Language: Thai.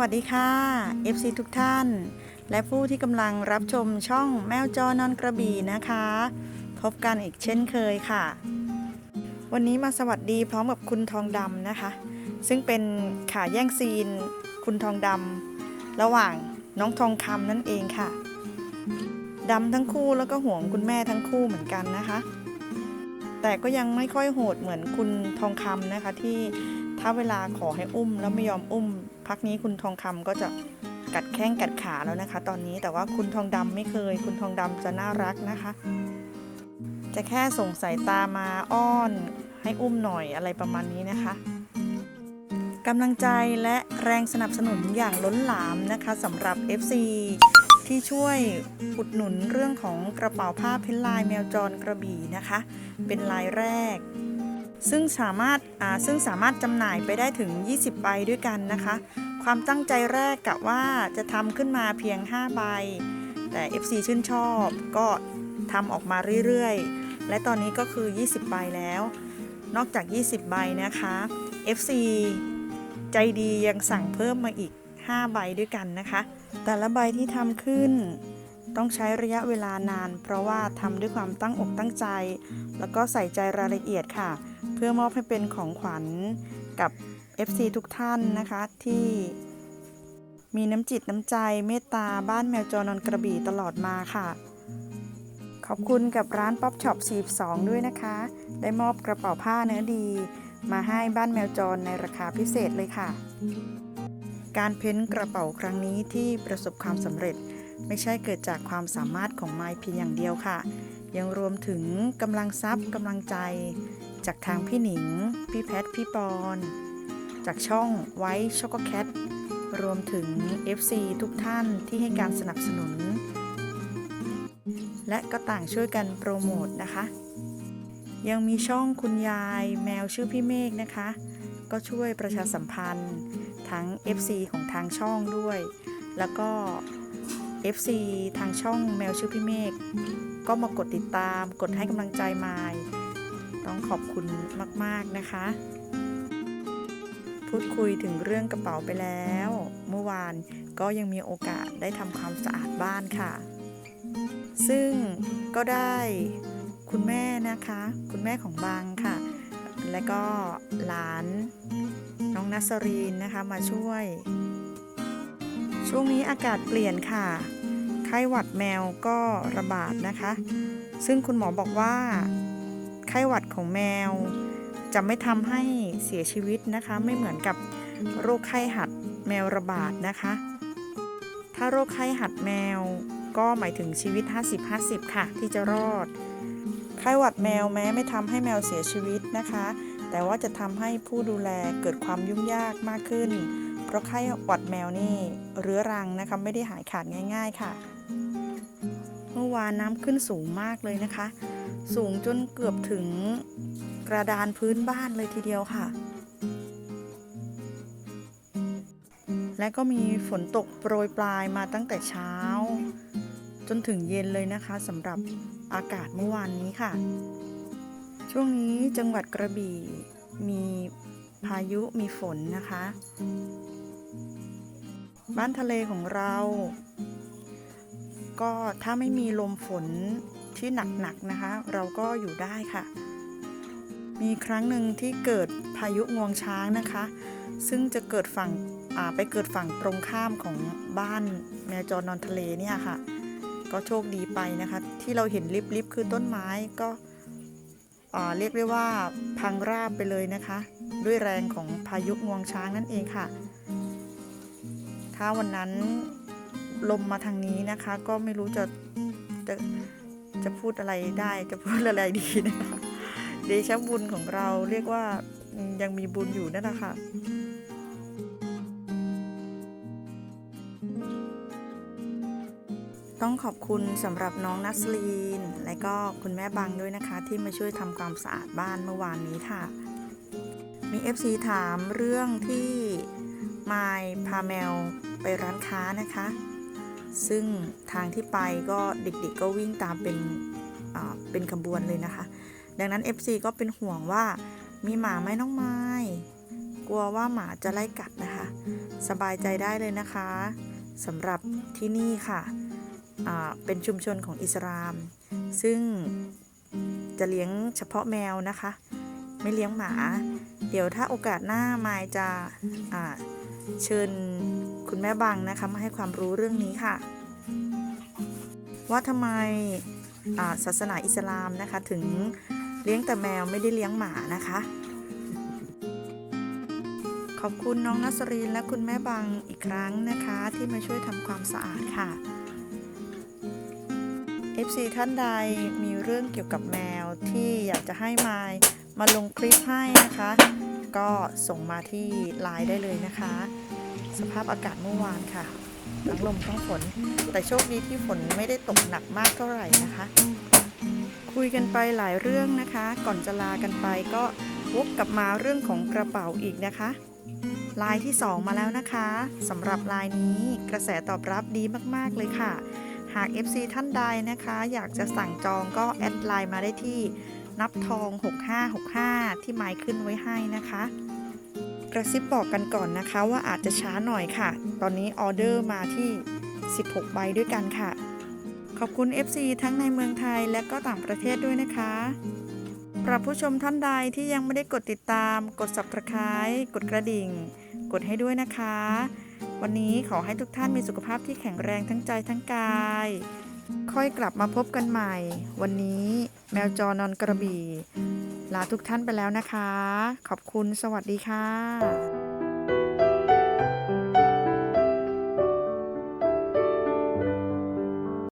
วัสดีค่ะ FC ทุกท่าน และผู้ที่กำลังรับชมช่องแมวจอนอนกระบี่นะคะ พบกันอีกเช่นเคยค่ะ วันนี้มาสวัสดีพร้อมกับคุณทองดำนะคะ ซึ่งเป็นขาแย่งซีน คุณทองดำระหว่างน้องทองคำนั่นเองค่ะดำทั้งคู่แล้วก็ห่วงคุณแม่ทั้งคู่เหมือนกันนะคะ แต่ก็ยังไม่ค่อยโหดเหมือนคุณทองคำนะคะที่ถ้าเวลาขอให้อุ้มแล้วไม่ยอมอุ้ม พักนี้คุณทองคำก็จะกัดแข้งกัดขาแล้วนะคะ ตอนนี้แต่ว่าคุณทองดำไม่เคย คุณทองดำจะน่ารักนะคะ จะแค่ส่งสายตามาอ้อนให้อุ้มหน่อยอะไรประมาณนี้นะคะกำลังใจและแรงสนับสนุนอย่างล้นหลามนะคะสำหรับ FC ที่ช่วยอุดหนุนเรื่องของกระเป๋าผ้าเพ้นลายแมวจรกระบี่นะคะ เป็นลายแรก ซึ่งสามารถซึ่งสามารถจำหน่ายไปได้ถึง 20 ใบด้วยกันนะคะ ความตั้งใจแรกกะว่าจะทำขึ้นมาเพียง 5 ใบ แต่ FC ชื่นชอบก็ทำออกมาเรื่อยๆ และตอนนี้ก็คือ 20 ใบแล้ว นอกจาก 20 ใบนะคะ FC ใจดียังสั่งเพิ่มมาอีก 5 ใบด้วยกันนะคะ แต่ละใบที่ทำขึ้นต้องใช้ระยะเวลานาน เพราะว่าทำด้วยความตั้งอกตั้งใจ แล้วก็ใส่ใจรายละเอียดค่ะ เพื่อมอบให้เป็นของขวัญกับ FC ทุกท่านนะคะที่มีน้ำจิตน้ำใจเมตตาบ้านแมวจรนนกระบี่ตลอดมาค่ะ ขอบคุณกับร้านป๊อปช็อป42 ด้วยนะคะ ได้มอบกระเป๋าผ้าเนื้อดี มาให้บ้านแมวจรในราคาพิเศษเลยค่ะ การเพ้นกระเป๋าครั้งนี้ที่ประสบความสำเร็จไม่ใช่เกิดจากความสามารถของไมค์เพียงอย่างเดียวค่ะ ยังรวมถึงกำลังทรัพย์กำลังใจ จากทางพี่หนิง พี่แพท พี่ปอน จากช่องไว้ช็อกโกแคทรวมถึง FC ทุกท่านที่ให้การสนับสนุน และก็ต่างช่วยกันโปรโมทนะคะ ยังมีช่องคุณยายแมวชื่อพี่เมฆนะคะ ก็ช่วยประชาสัมพันธ์ทั้ง FC ของทางช่องด้วย แล้วก็ FC ทางช่องแมวชื่อพี่เมฆก็มากดติดตามกดให้กำลังใจมาย ต้องขอบคุณมาก ๆ นะคะ พูดคุยถึงเรื่องกระเป๋าไปแล้ว เมื่อวานก็ยังมีโอกาสได้ทำความสะอาดบ้านค่ะ ซึ่งก็ได้คุณแม่นะคะ คุณแม่ของบางค่ะ และก็หลานน้องนัสรีนนะคะมาช่วย ช่วงนี้อากาศเปลี่ยนค่ะ ไข้หวัดแมวก็ระบาดนะคะ ซึ่งคุณหมอบอกว่า ไข้หวัดของแมว จะไม่ทำให้เสียชีวิตนะคะ ไม่เหมือนกับโรคไข้หัดแมวระบาดนะคะ ถ้าโรคไข้หัดแมวก็หมายถึงชีวิต 50-50 ค่ะ ที่จะรอด ไข้หวัดแมวแม้ไม่ทำให้แมวเสียชีวิตนะคะ แต่ว่าจะทำให้ผู้ดูแลเกิดความยุ่งยากมากขึ้น เพราะไข้หวัดแมวนี่เรื้อรังนะคะไม่ได้หายขาดง่าย ๆค่ะ เมื่อวานน้ำขึ้นสูงมากเลยนะคะ สูงจนเกือบถึง กระดานพื้นบ้านเลยทีเดียวค่ะ และก็มีฝนตกโปรยปลายมาตั้งแต่เช้า จนถึงเย็นเลยนะคะสำหรับอากาศเมื่อวานนี้ค่ะ ช่วงนี้จังหวัดกระบี่มีพายุมีฝนนะคะ บ้านทะเลของเรา ก็ถ้าไม่มีลมฝนที่หนักๆนะคะ เราก็อยู่ได้ค่ะ มีครั้งหนึ่งที่เกิดพายุงวงช้างนะคะ ซึ่งจะเกิดฝั่งไปเกิดฝั่งตรงข้ามของบ้านแมวจรนอนทะเลเนี่ยค่ะ ก็โชคดีไปนะคะ ที่เราเห็นลิบๆคือต้นไม้ก็เรียกได้ว่าพังราบไปเลยนะคะ ด้วยแรงของพายุงวงช้างนั่นเองค่ะ ถ้าวันนั้นลมมาทางนี้นะคะ ก็ไม่รู้จะจะจะพูดอะไรได้จะพูดอะไรดีนะคะ เดชะบุญของเราเรียกว่ายังมีบุญอยู่นั่นแหละค่ะต้องขอบคุณสำหรับน้องนัสลีน และก็คุณแม่บังด้วยนะคะ ที่มาช่วยทำความสะอาดบ้านเมื่อวานนี้ค่ะ มี FC ถามเรื่องที่มายพาแมวไปร้านค้านะคะ ซึ่งทางที่ไปก็เด็กๆก็วิ่งตามเป็นเป็นขบวนเลยนะคะ ดังนั้น FC ก็เป็นห่วงว่ามีหมาไหมน้องไม้กลัวว่าหมาจะไล่กัดนะคะ สบายใจได้เลยนะคะสำหรับที่นี่ค่ะเป็นชุมชนของอิสลาม ซึ่งจะเลี้ยงเฉพาะแมวนะคะ ไม่เลี้ยงหมา เดี๋ยวถ้าโอกาสหน้ามายจะเชิญคุณแม่บังนะคะมาให้ความรู้เรื่องนี้ค่ะ ว่าทำไมอ่าศาสนาอิสลามนะคะถึง เลี้ยงแต่แมวไม่ได้เลี้ยงหมานะคะ ขอบคุณน้องนัสรีนและคุณแม่บังอีกครั้งนะคะ ที่มาช่วยทำความสะอาดค่ะ FC ท่านใดมีเรื่องเกี่ยวกับแมวที่อยากจะให้มายมาลงคลิปให้นะคะ ก็ส่งมาที่ไลน์ได้เลยนะคะ สภาพอากาศเมื่อวานค่ะทั้งลมทั้งฝน แต่โชคดีที่ฝนไม่ได้ตกหนักมากเท่าไหร่นะคะ คุยกันไปหลายเรื่องนะคะ ก่อนจะลากันไปก็วกกลับมาเรื่องของกระเป๋าอีกนะคะ ลายที่ 2 มาแล้วนะคะสำหรับลายนี้กระแสตอบรับดีมากๆเลยค่ะ หาก FC ท่านใดนะคะ อยากจะสั่งจองก็แอดไลน์มาได้ที่นับทอง 6565 ที่หมายขึ้นไว้ให้นะคะ กระซิบบอกกันก่อนนะคะว่าอาจจะช้าหน่อยค่ะ ตอนนี้ออเดอร์มาที่ 16 ใบด้วยกันค่ะ ขอบคุณ FC ทั้งในเมืองไทยและก็ต่างประเทศด้วยนะคะสำหรับผู้ชมท่านใดที่ยังไม่ได้กดติดตาม กด subscribe กดกระดิ่ง กดให้ด้วยนะคะ วันนี้ขอให้ทุกท่านมีสุขภาพที่แข็งแรงทั้งใจทั้งกาย ค่อยกลับมาพบกันใหม่ วันนี้แมวจอนอนกระบี่ลาทุกท่านไปแล้วนะคะ ขอบคุณสวัสดีค่ะ